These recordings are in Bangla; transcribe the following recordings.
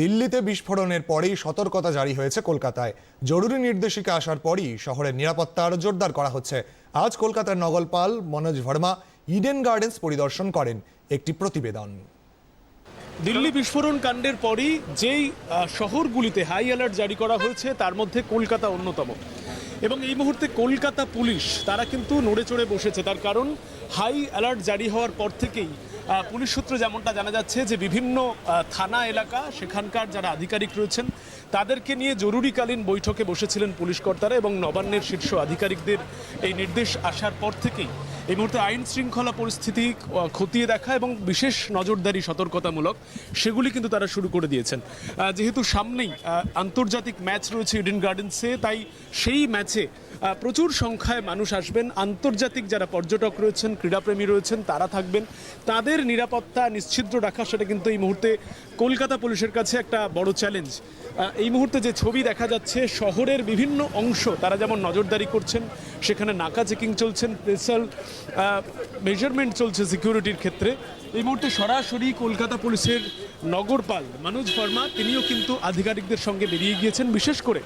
দিল্লিতে বিস্ফোরণের পরেই সতর্কতা জারি হয়েছে কলকাতায়। জরুরি নির্দেশিকা আসার পরই শহরের নিরাপত্তা আরও জোরদার করা হচ্ছে। আজ কলকাতার নগলপাল মনোজ ভার্মা ইডেন গার্ডেন্স পরিদর্শন করেন একটি প্রতিবেদন। দিল্লি বিস্ফোরণ কাণ্ডের পরই যেই শহরগুলিতে হাই অ্যালার্ট জারি করা হয়েছে, তার মধ্যে কলকাতা অন্যতম। এবং এই মুহূর্তে কলকাতা পুলিশ, তারা কিন্তু নড়ে চড়ে বসেছে। তার কারণ হাই অ্যালার্ট জারি হওয়ার পর থেকেই পুলিশ সূত্র যেমনটা জানা যাচ্ছে যে বিভিন্ন থানা, এলাকা, সেখানকার যারা আধিকারিক রয়েছেন, তাদেরকে নিয়ে জরুরিকালীন বৈঠকে বসেছিলেন পুলিশ কর্তারা এবং নবান্নের শীর্ষ আধিকারিকদের এই নির্দেশ আসার পর থেকেই এই মুহূর্তে আইন শৃঙ্খলা পরিস্থিতি খতিয়ে দেখা এবং বিশেষ নজরদারি সতর্কতামূলক সেগুলি কিন্তু তারা শুরু করে দিয়েছেন। যেহেতু সামনেই আন্তর্জাতিক ম্যাচ রয়েছে ইডেন গার্ডেন্সে, তাই সেই ম্যাচে প্রচুর সংখ্যায় মানুষ আসবেন। আন্তর্জাতিক যারা পর্যটক রয়েছেন, ক্রীড়াপ্রেমী রয়েছেন, তারা থাকবেন। তাদের নিরাপত্তা নিশ্চিদ্র রাখা সেটা কিন্তু এই মুহূর্তে কলকাতা পুলিশের কাছে একটা বড় চ্যালেঞ্জ এই মুহূর্তে যে ছবি দেখা যাচ্ছে, শহরের বিভিন্ন অংশ, তারা যেমন নজরদারি করছেন, সেখানে নাকা চেকিং চলছেন, স্পেশাল মেজারমেন্ট চলছে সিকিউরিটির ক্ষেত্রে। এই মুহূর্তে সরাসরি কলকাতা পুলিশের নগরপাল মনোজ ভার্মা তিনিও কিন্তু আধিকারিকদের সঙ্গে বেরিয়ে গিয়েছেন। বিশেষ করে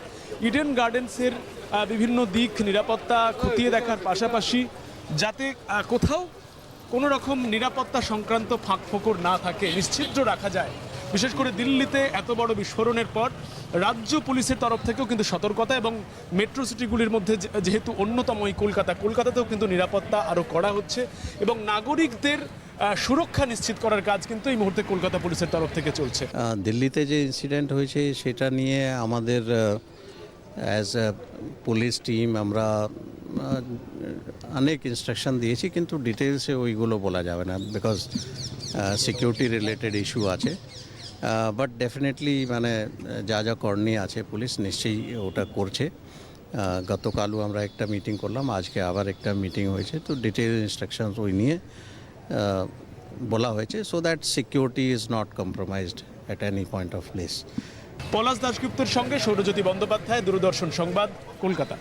ইডেন গার্ডেন্সের বিভিন্ন দিক, নিরাপত্তা খতিয়ে দেখার পাশাপাশি যাতে কোথাও কোনো রকম নিরাপত্তা সংক্রান্ত ফাঁক ফোকর না থাকে নিশ্চিদ্র রাখা যায়। বিশেষ করে দিল্লিতে এত বড় বিস্ফোরণের পর রাজ্য পুলিশের তরফ থেকেও কিন্তু সতর্কতা এবং মেট্রো সিটিগুলির মধ্যে যেহেতু অন্যতম এই কলকাতা, কলকাতাতেও কিন্তু নিরাপত্তা আরও করা হচ্ছে এবং নাগরিকদের সুরক্ষা নিশ্চিত করার কাজ কিন্তু এই মুহূর্তে কলকাতা পুলিশের তরফ থেকে চলছে। দিল্লিতে যে ইনসিডেন্ট হয়েছে সেটা নিয়ে আমাদের অ্যাজ এ পুলিশ টিম আমরা অনেক ইনস্ট্রাকশন দিয়েছি কিন্তু ডিটেলসে ওইগুলো বলা যাবে না বিকজ সিকিউরিটি রিলেটেড ইস্যু আছে। বাট ডেফিনেটলি মানে যা যা করণীয় আছে পুলিশ নিশ্চয়ই ওটা করছে। গতকালও আমরা একটা মিটিং করলাম, আজকে আবার একটা মিটিং হয়েছে। তো ডিটেল ইনস্ট্রাকশনস ওই নিয়ে বলা হয়েছে so that security is not compromised at any point of place Palash দাশগুপ্তের সঙ্গে সৌরজ্যোতি বন্দ্যোপাধ্যায়, দূরদর্শন সংবাদ, কলকাতা।